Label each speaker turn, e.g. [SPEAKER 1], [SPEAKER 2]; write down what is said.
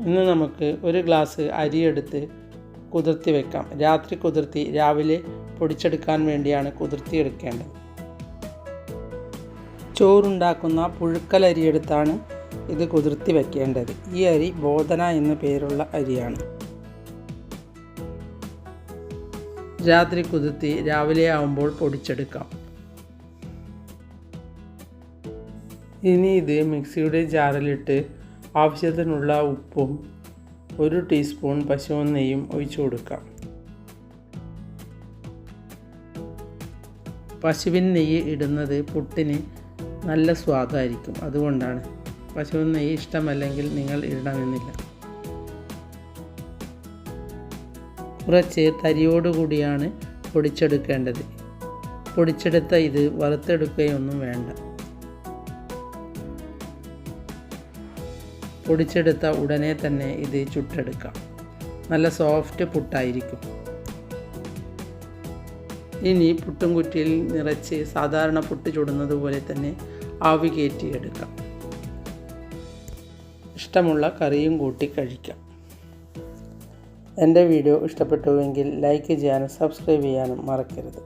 [SPEAKER 1] ഇന്ന് നമുക്ക് ഒരു ഗ്ലാസ് അരിയെടുത്ത് കുതിർത്തി വെക്കാം. രാത്രി കുതിർത്തി രാവിലെ പൊടിച്ചെടുക്കാൻ വേണ്ടിയാണ് കുതിർത്തി എടുക്കേണ്ടത്. ചോറുണ്ടാക്കുന്ന പുഴുക്കലരിയെടുത്താണ് ഇത് കുതിർത്തി വെക്കേണ്ടത്. ഈ അരി ബോധന എന്ന പേരുള്ള അരിയാണ്. രാത്രി കുതിർത്തി രാവിലെ ആവുമ്പോൾ പൊടിച്ചെടുക്കാം. ഇനി ഇത് മിക്സിയുടെ ജാറിലിട്ട് ആവശ്യത്തിനുള്ള ഉപ്പും ഒരു ടീസ്പൂൺ പശുവിൻ നെയ്യും ഒഴിച്ചു കൊടുക്കാം. പശുവിൻ നെയ്യ് ഇടുന്നത് പുട്ടിന് നല്ല സ്വാദായിരിക്കും. അതുകൊണ്ടാണ് പശുവിൻ നെയ്യ് ഇഷ്ടമല്ലെങ്കിൽ നിങ്ങൾ ഇടണമെന്നില്ല. കുറച്ച് തരിയോടുകൂടിയാണ് പൊടിച്ചെടുക്കേണ്ടത്. പൊടിച്ചെടുത്ത ഇത് വറുത്തെടുക്കുകയൊന്നും വേണ്ട. പൊടിച്ചെടുത്ത ഉടനെ തന്നെ ഇത് ചുട്ടെടുക്കാം. നല്ല സോഫ്റ്റ് പുട്ടായിരിക്കും. ഇനി പുട്ടും കുറ്റിയിൽ നിറച്ച് സാധാരണ പുട്ട് ചുടുന്നത് പോലെ തന്നെ ആവി കയറ്റിയെടുക്കാം. ഇഷ്ടമുള്ള കറിയും കൂട്ടി കഴിക്കാം. എന്റെ വീഡിയോ ഇഷ്ടപ്പെട്ടുവെങ്കിൽ ലൈക്ക് ചെയ്യാനും സബ്സ്ക്രൈബ് ചെയ്യാനും മറക്കരുത്.